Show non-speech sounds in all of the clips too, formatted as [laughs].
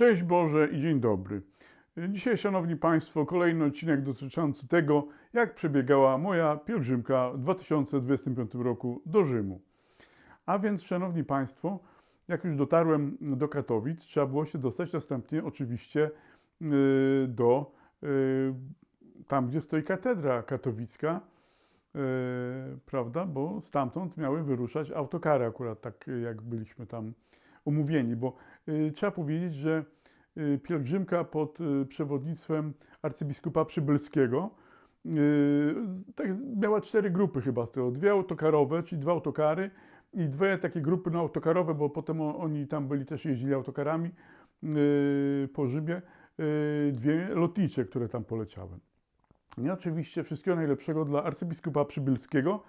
Cześć Boże i dzień dobry. Dzisiaj, Szanowni Państwo, kolejny odcinek dotyczący tego, jak przebiegała moja pielgrzymka w 2025 roku do Rzymu. A więc, Szanowni Państwo, jak już dotarłem do Katowic, trzeba było się dostać następnie oczywiście yy, do yy, tam, gdzie stoi katedra katowicka, yy, prawda, bo stamtąd miały wyruszać autokary, akurat tak jak byliśmy tam umówieni, bo y, trzeba powiedzieć, że y, pielgrzymka pod y, przewodnictwem arcybiskupa Przybylskiego y, tak, miała cztery grupy chyba z tego. Dwie autokarowe, czyli dwa autokary i dwie takie grupy no, autokarowe, bo potem oni tam byli też jeździli autokarami y, po Rzymie. y, Dwie lotnicze, które tam poleciały. I oczywiście wszystkiego najlepszego dla arcybiskupa Przybylskiego,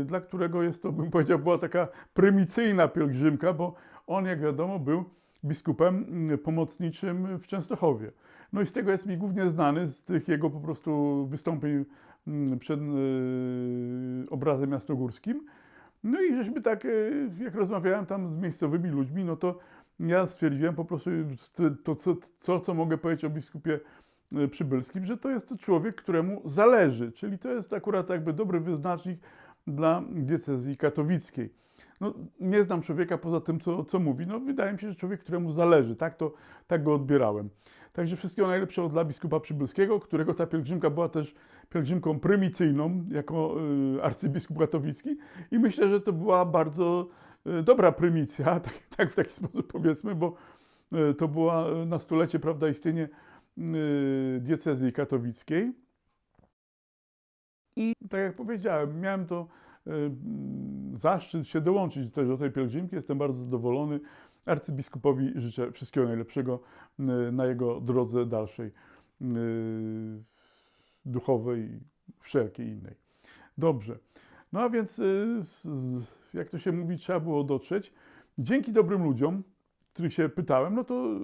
y, dla którego jest to, bym powiedział, była taka prymicyjna pielgrzymka, bo on, jak wiadomo, był biskupem mm, pomocniczym w Częstochowie. No i z tego jest mi głównie znany, z tych jego po prostu wystąpień mm, przed y, obrazem jasnogórskim. No i żeśmy tak, y, jak rozmawiałem tam z miejscowymi ludźmi, no to ja stwierdziłem po prostu to, co, co, co mogę powiedzieć o biskupie y, Przybylskim, że to jest to człowiek, któremu zależy, czyli to jest akurat jakby dobry wyznacznik dla diecezji katowickiej. No, nie znam człowieka poza tym, co, co mówi. No, wydaje mi się, że człowiek, któremu zależy. Tak, to, tak go odbierałem. Także wszystkiego najlepszego dla biskupa Przybylskiego, którego ta pielgrzymka była też pielgrzymką prymicyjną jako y, arcybiskup katowicki. I myślę, że to była bardzo y, dobra prymicja, [laughs] tak, tak w taki sposób powiedzmy, bo y, to była na stulecie prawda, istnienie diecezji katowickiej. I tak jak powiedziałem, miałem to zaszczyt się dołączyć też do tej pielgrzymki. Jestem bardzo zadowolony. Arcybiskupowi życzę wszystkiego najlepszego y, na jego drodze dalszej, y, duchowej i wszelkiej innej. Dobrze. No a więc, y, jak to się mówi, trzeba było dotrzeć. Dzięki dobrym ludziom, których się pytałem, no to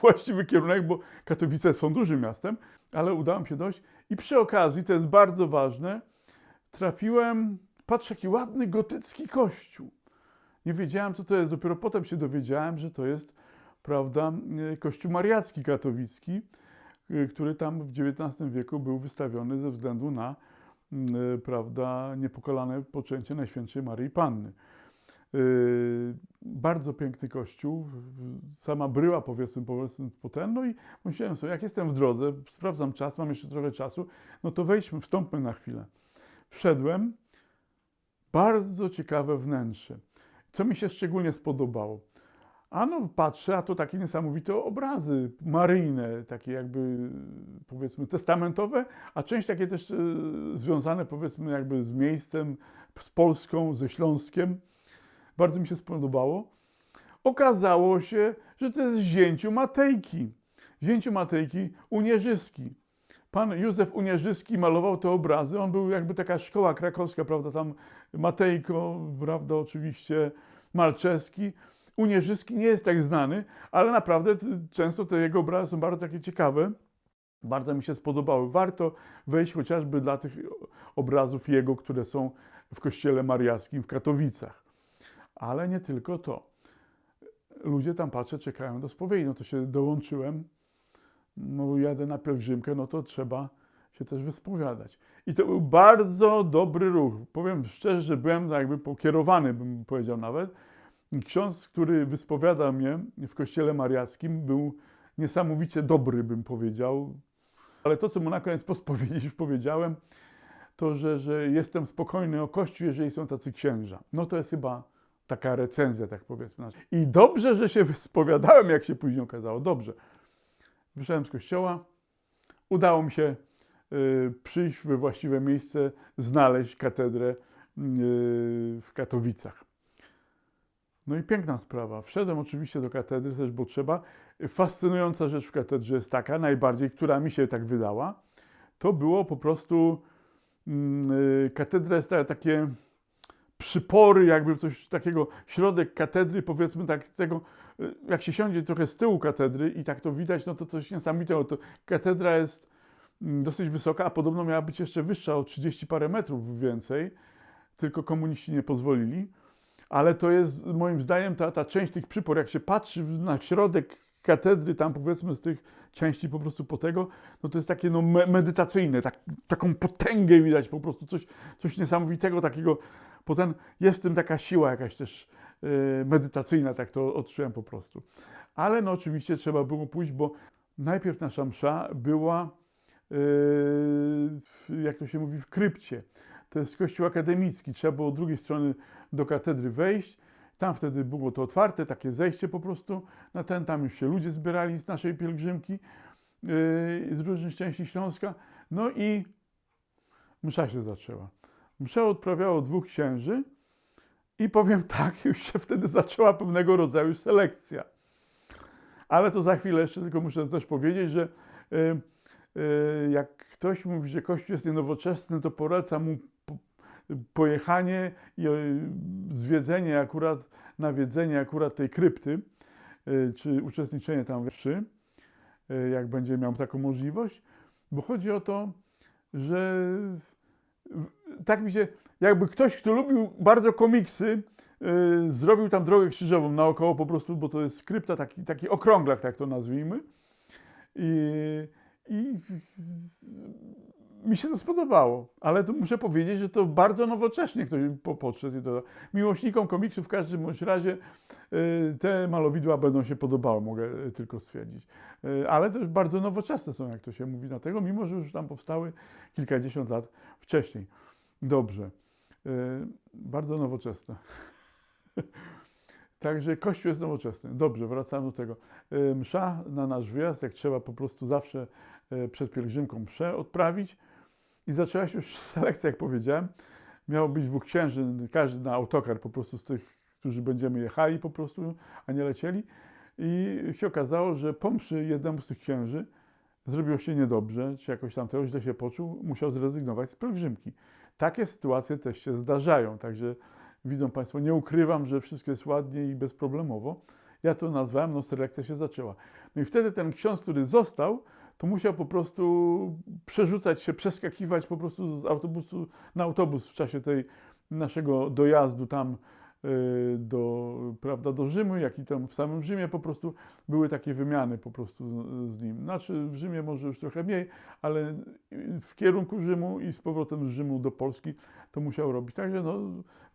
właściwy kierunek, bo Katowice są dużym miastem, ale udało mi się dojść. I przy okazji, to jest bardzo ważne, trafiłem, patrz jaki ładny gotycki kościół. Nie wiedziałem, co to jest. Dopiero potem się dowiedziałem, że to jest, prawda, e, kościół mariacki katowicki, e, który tam w XIX wieku był wystawiony ze względu na, m, e, prawda, niepokalane poczęcie Najświętszej Maryi Panny. Bardzo piękny kościół, sama bryła powiedzmy, powiedzmy po ten, no i myślałem sobie, jak jestem w drodze, sprawdzam czas, mam jeszcze trochę czasu, no to wejdźmy, wstąpmy na chwilę. Wszedłem, bardzo ciekawe wnętrze. Co mi się szczególnie spodobało? A no patrzę, a to takie niesamowite obrazy maryjne, takie jakby powiedzmy testamentowe, a część takie też e, związane powiedzmy jakby z miejscem, z Polską, ze Śląskiem. Bardzo mi się spodobało. Okazało się, że to jest zięciu Matejki. Zięciu Matejki Unieżyski. Pan Józef Unieżyski malował te obrazy. On był jakby taka szkoła krakowska, prawda? Tam Matejko, prawda, oczywiście Malczewski. Unieżyski nie jest tak znany, ale naprawdę często te jego obrazy są bardzo takie ciekawe. Bardzo mi się spodobały. Warto wejść chociażby dla tych obrazów jego, które są w kościele mariackim w Katowicach. Ale nie tylko to. Ludzie tam, patrzę, czekają do spowiedzi. No to się dołączyłem. No jadę na pielgrzymkę, no to trzeba się też wyspowiadać. I to był bardzo dobry ruch. Powiem szczerze, że byłem jakby pokierowany, bym powiedział nawet. Ksiądz, który wyspowiadał mnie w kościele mariackim, był niesamowicie dobry, bym powiedział. Ale to, co mu na koniec po już powiedziałem, to, że, że jestem spokojny o Kościół, jeżeli są tacy księża. No to jest chyba taka recenzja, tak powiedzmy. I dobrze, że się wyspowiadałem, jak się później okazało. Dobrze. Wyszedłem z kościoła. Udało mi się y, przyjść we właściwe miejsce, znaleźć katedrę y, w Katowicach. No i piękna sprawa. Wszedłem oczywiście do katedry też, bo trzeba. Fascynująca rzecz w katedrze jest taka, najbardziej, która mi się tak wydała, to było po prostu mm, y, katedra jest ta- takie przypory, jakby coś takiego, środek katedry, powiedzmy tak, tego, y, jak się siądzie trochę z tyłu katedry i tak to widać, no to coś niesamowitego. To katedra jest mm, dosyć wysoka, a podobno miała być jeszcze wyższa o 30 parę metrów więcej, tylko komuniści nie pozwolili. ale to jest moim zdaniem ta, ta część tych przypor, jak się patrzy na środek katedry, tam powiedzmy z tych części po prostu po tego, no to jest takie no, me- medytacyjne, tak, taką potęgę widać po prostu, coś, coś niesamowitego takiego, potem jest w tym taka siła jakaś też e, medytacyjna, tak to odczułem po prostu. Ale no oczywiście trzeba było pójść, bo najpierw nasza msza była, w, jak to się mówi, w krypcie. To jest kościół akademicki, trzeba było od drugiej strony do katedry wejść. Tam wtedy było to otwarte, takie zejście po prostu na ten, tam już się ludzie zbierali z naszej pielgrzymki yy, z różnych części Śląska. No i msza się zaczęła. Mszę odprawiało dwóch księży i powiem [laughs] tak, już się wtedy zaczęła pewnego rodzaju selekcja. Ale to za chwilę jeszcze tylko muszę też powiedzieć, że yy, yy, jak ktoś mówi, że Kościół jest nienowoczesny, to polecam mu po- pojechanie i e, zwiedzenie akurat, nawiedzenie akurat tej krypty, czy uczestniczenie tam w mszy, jak będzie miał taką możliwość, bo chodzi o to, że tak mi się, jakby ktoś, kto lubił bardzo komiksy, e, zrobił tam drogę krzyżową naokoło po prostu, bo to jest krypta, taki, taki okrąglak, tak to nazwijmy. I, i mi się to spodobało, ale to muszę powiedzieć, że to bardzo nowocześnie ktoś po- podszedł. i to- Miłośnikom komiksów w każdym bądź razie y, te malowidła będą się podobały, mogę y, tylko stwierdzić. Y, Ale też bardzo nowoczesne są, jak to się mówi na tego, mimo że już tam powstały kilkadziesiąt lat wcześniej. Dobrze. Y, Bardzo nowoczesne. [laughs] Także Kościół jest nowoczesny. Dobrze, wracamy do tego. Y, Msza na nasz wyjazd, jak trzeba po prostu zawsze y, przed pielgrzymką mszę odprawić. I zaczęła się już [laughs] selekcja, jak powiedziałem. Miało być dwóch księży, każdy na autokar po prostu z tych, którzy będziemy jechali po prostu, a nie lecieli. I się okazało, że po mszy jednemu z tych księży zrobiło się niedobrze, czy jakoś tam tego źle się poczuł, musiał zrezygnować z pielgrzymki. Takie sytuacje też się zdarzają, także widzą Państwo, nie ukrywam, że wszystko jest ładnie i bezproblemowo. Ja to nazwałem, no selekcja się zaczęła. No i wtedy ten ksiądz, który został, to musiał po prostu przerzucać się, przeskakiwać po prostu z autobusu na autobus w czasie tej naszego dojazdu tam y, do, prawda, do Rzymu, jak i tam w samym Rzymie po prostu były takie wymiany po prostu z, nim. Znaczy w Rzymie może już trochę mniej, ale w kierunku Rzymu i z powrotem z Rzymu do Polski to musiał robić. Także no,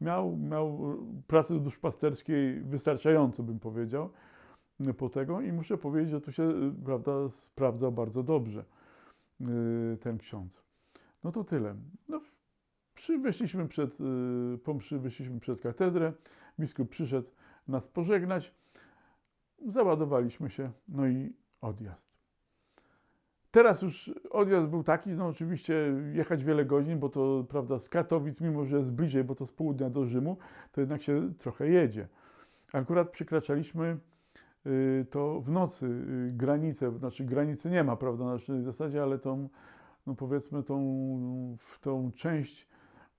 miał, miał pracy duszpasterskiej wystarczająco, bym powiedział po tego i muszę powiedzieć, że tu się y, prawda, sprawdza bardzo dobrze y, ten ksiądz. No to tyle. No, wyszliśmy przed, y, po mszy wyszliśmy przed katedrę, biskup przyszedł nas pożegnać, załadowaliśmy się, no i odjazd. Teraz już odjazd był taki, no oczywiście jechać wiele godzin, bo to prawda z Katowic, mimo że jest bliżej, bo to z południa do Rzymu, to jednak się trochę jedzie. Akurat przekraczaliśmy to w nocy y, granicę, znaczy granicy nie ma, prawda, na zasadzie, ale tą, no powiedzmy tą, tą część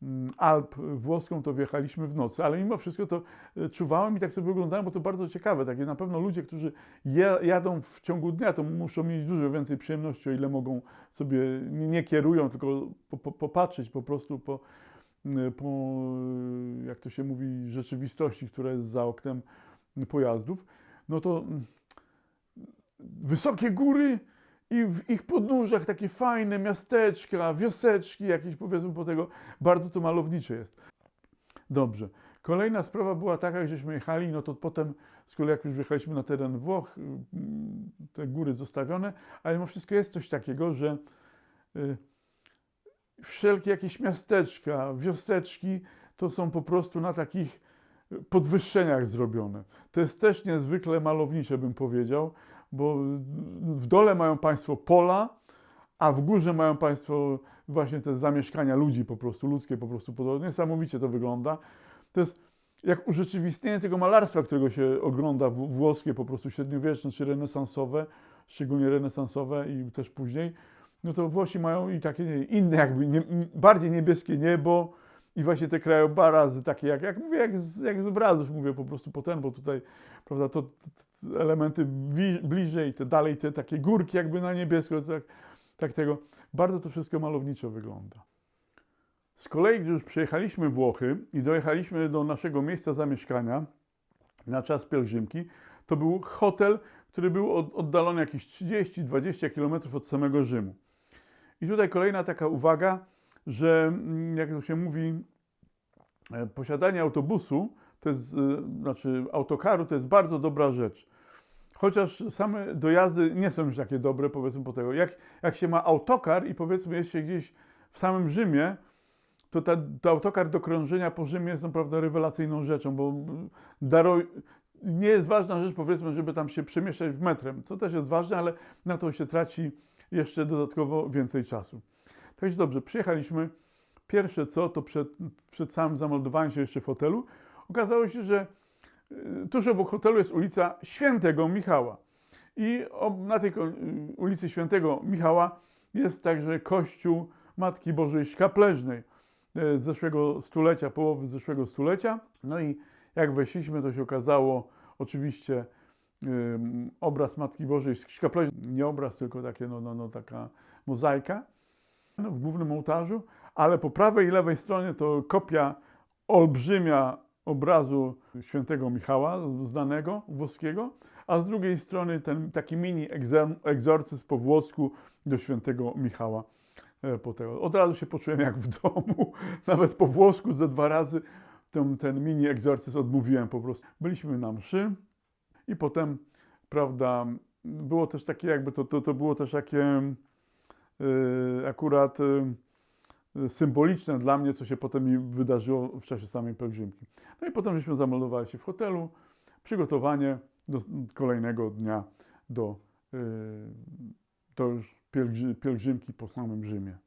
mm, Alp włoską to wjechaliśmy w nocy, ale mimo wszystko to y, czuwałem i tak sobie oglądałem, bo to bardzo ciekawe, takie na pewno ludzie, którzy ja- jadą w ciągu dnia, to muszą mieć dużo więcej przyjemności, o ile mogą sobie, nie, kierują, tylko po, po, popatrzeć po prostu po, y, po, y, jak to się mówi, rzeczywistości, która jest za oknem pojazdów, no to wysokie góry i w ich podnóżach takie fajne miasteczka, wioseczki jakieś powiedzmy po tego, bardzo to malownicze jest. Dobrze. Kolejna sprawa była taka, żeśmy jechali, no to potem z kolei jak już wjechaliśmy na teren Włoch, mm, te góry zostawione, ale mimo wszystko jest coś takiego, że y, wszelkie jakieś miasteczka, wioseczki to są po prostu na takich podwyższeniach zrobione. To jest też niezwykle malownicze, bym powiedział, bo w dole mają Państwo pola, a w górze mają Państwo właśnie te zamieszkania ludzi po prostu, ludzkie po prostu. Niesamowicie to wygląda. To jest jak urzeczywistnienie tego malarstwa, którego się ogląda włoskie, po prostu średniowieczne czy renesansowe, szczególnie renesansowe i też później, no to Włosi mają i takie inne jakby, nie, bardziej niebieskie niebo i właśnie te krajobrazy takie, jak, jak mówię, jak z, jak z obrazów mówię po prostu potem, bo tutaj, prawda, to, to, to elementy wi, bliżej, te dalej, te takie górki jakby na niebiesko, tak, tak tego, bardzo to wszystko malowniczo wygląda. Z kolei, gdy już przejechaliśmy Włochy i dojechaliśmy do naszego miejsca zamieszkania na czas pielgrzymki, to był hotel, który był od- oddalony jakieś 30-20 km od samego Rzymu. I tutaj kolejna taka uwaga, że mm, jak to się mówi, e, posiadanie autobusu, to jest, e, znaczy autokaru, to jest bardzo dobra rzecz. Chociaż same dojazdy nie są już takie dobre, powiedzmy po tego. Jak, jak się ma autokar i powiedzmy jest się gdzieś w samym Rzymie, to ta, to autokar do krążenia po Rzymie jest naprawdę rewelacyjną rzeczą, bo daro, nie jest ważna rzecz, powiedzmy, żeby tam się przemieszczać metrem. To też jest ważne, ale na to się traci jeszcze dodatkowo więcej czasu. Także dobrze, przyjechaliśmy. Pierwsze co, to przed, przed samym zameldowaniem się jeszcze w hotelu, okazało się, że y, tuż obok hotelu jest ulica Świętego Michała. I na tej y, ulicy Świętego Michała jest także kościół Matki Bożej Szkapleżnej y, z zeszłego stulecia, połowy zeszłego stulecia. No i jak weszliśmy, to się okazało oczywiście obraz Matki Bożej Szkapleżnej, nie obraz, tylko takie, no, no, no, taka mozaika w głównym ołtarzu, ale po prawej i lewej stronie to kopia olbrzymia obrazu świętego Michała, znanego, włoskiego, a z drugiej strony ten taki mini egzorcyzm po włosku do świętego Michała. e, Po tego. Od razu się poczułem jak w domu, [laughs] nawet po włosku ze dwa razy ten, ten mini egzorcyzm odmówiłem po prostu. Byliśmy na mszy i potem, prawda, było też takie jakby, to, to, to było też takie akurat y, symboliczne dla mnie, co się potem mi wydarzyło w czasie samej pielgrzymki. No i potem żeśmy zameldowali się w hotelu, przygotowanie do kolejnego dnia do, y, do już pielgrzy, pielgrzymki po samym Rzymie.